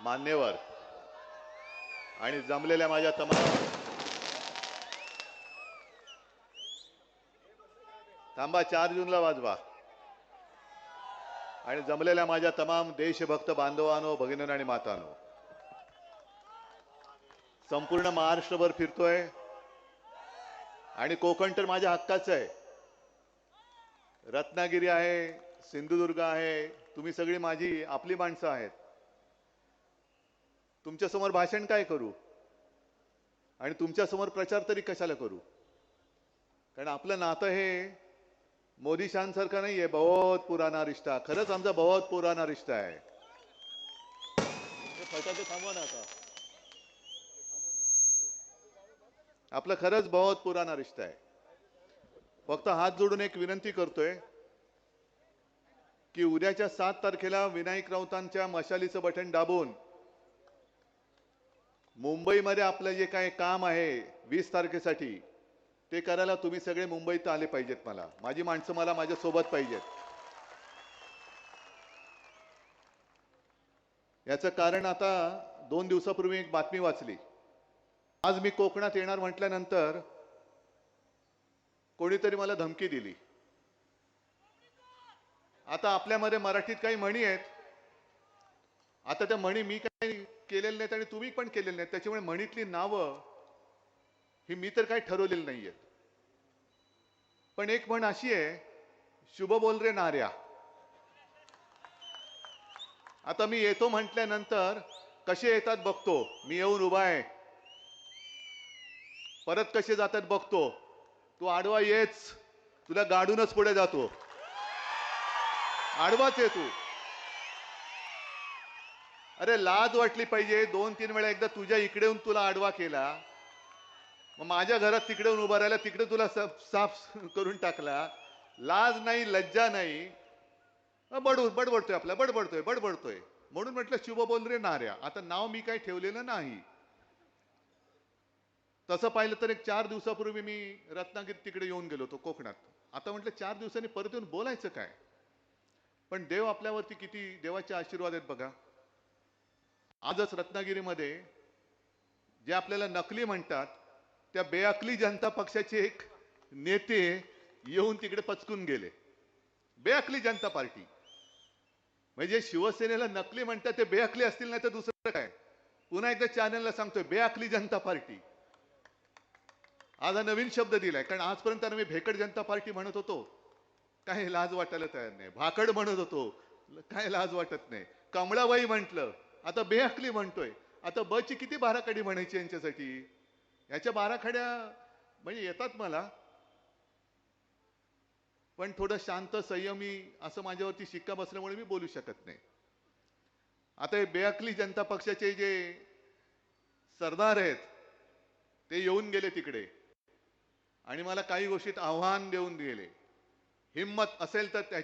मान्यवर. आणि जमलेल्या माझ्या तमाम थांबा चार जूनला वाजवा. आणि जमलेल्या माझ्या तमाम देशभक्त बांधवानो भगिनींनो आणि मातानो. संपूर्ण महाराष्ट्रभर फिरतोय. आणि कोकण तर माझ्या हक्काचं आहे. रत्नागिरी आहे सिंधुदुर्ग आहे तुम्ही सगळी माझी आपली माणसं आहेत. तुमच्यासमोर भाषण काय करू? आणि तुमच्यासमोर प्रचार तरी कशाला करू? कारण आपलं नातं हे मोदी सारखं नाहीये बहुत पुराना रिश्ता. खरंच आमचा बहुत पुराना रिश्ता आहे. फटाके थांबवा ना आता. आपलं खरंच बहुत पुराना रिश्ता आहे. फक्त हात जोडून एक विनंती करतोय की उद्याच्या सात तारखेला विनायक राऊतांच्या मशालीचं बटन दाबून मुंबईमध्ये आपलं जे काही काम आहे वीस तारखेसाठी ते करायला तुम्ही सगळे मुंबईत आले पाहिजेत मला. माझी माणसं मला माझ्या सोबत पाहिजेत. याचं कारण आता दोन दिवसापूर्वी एक बातमी वाचली. आज मी कोकणात येणार म्हटल्यानंतर कोणीतरी मला धमकी दिली. आता आपल्यामध्ये मराठीत काही म्हणी आहेत. आता त्या म्हणी मी काही केलेले नाहीत आणि तुम्ही पण केलेले नाहीत. त्याच्यामुळे म्हणीतली नावं ही मी तर काही ठरवलेली नाहीयेत. पण एक म्हण अशी आहे शुभ बोल रे नार्या. आता मी येतो म्हटल्यानंतर कसे येतात बघतो. मी येऊन उभा आहे. परत कसे जातात बघतो. तू आडवा येच. तुला गाडूनच पुढे जातो. आडवाच आहे तू. अरे लाज वाटली पाहिजे. दोन तीन वेळा एकदा तुझ्या इकडे येऊन तुला आडवा केला. मग माझ्या घरात तिकडे येऊन उभा राहिला तिकडे तुला साफ करून टाकला. लाज नाही लज्जा नाही. बडू बडबडतोय आपला बडबडतोय बडबडतोय. म्हणून म्हटलं शुभ बोल रे नाऱ्या आता नाव मी काही ठेवलेलं नाही. तसं पाहिलं तर एक चार दिवसापूर्वी मी रत्नागिरी तिकडे येऊन गेलो होतो कोकणात. आता म्हटलं चार दिवसांनी परत येऊन बोलायचं काय? पण देव आपल्यावरती किती देवाचे आशीर्वाद आहेत बघा. आजच रत्नागिरीमध्ये जे आपल्याला नकली म्हणतात त्या बेअकली जनता पक्षाचे एक नेते येऊन तिकडे पचकून गेले. बेअकली जनता पार्टी. म्हणजे शिवसेनेला नकली म्हणतात ते बेअकली असतील नाही तर दुसरं काय? पुन्हा एकदा चॅनलला सांगतोय बेअकली जनता पार्टी. आज हा नवीन शब्द दिलाय कारण आजपर्यंत मी भेकड जनता पार्टी म्हणत होतो. काही लाज वाटायला तयार नाही. भाकड म्हणत होतो. काय लाज वाटत नाही. कमळाबाई म्हटलं आता बेअकली म्हणतोय. आता बची किती बाराखडी म्हणायची यांच्यासाठी? याच्या बाराखड्या म्हणजे येतात मला. पण थोडं शांत संयमी असं माझ्यावरती शिक्का बसल्यामुळे मी बोलू शकत नाही. आता हे बेअकली जनता पक्षाचे जे सरदार आहेत ते येऊन गेले तिकडे. आणि मला काही गोष्टीत आव्हान देऊन गेले हिंमत असेल तर त्याच्या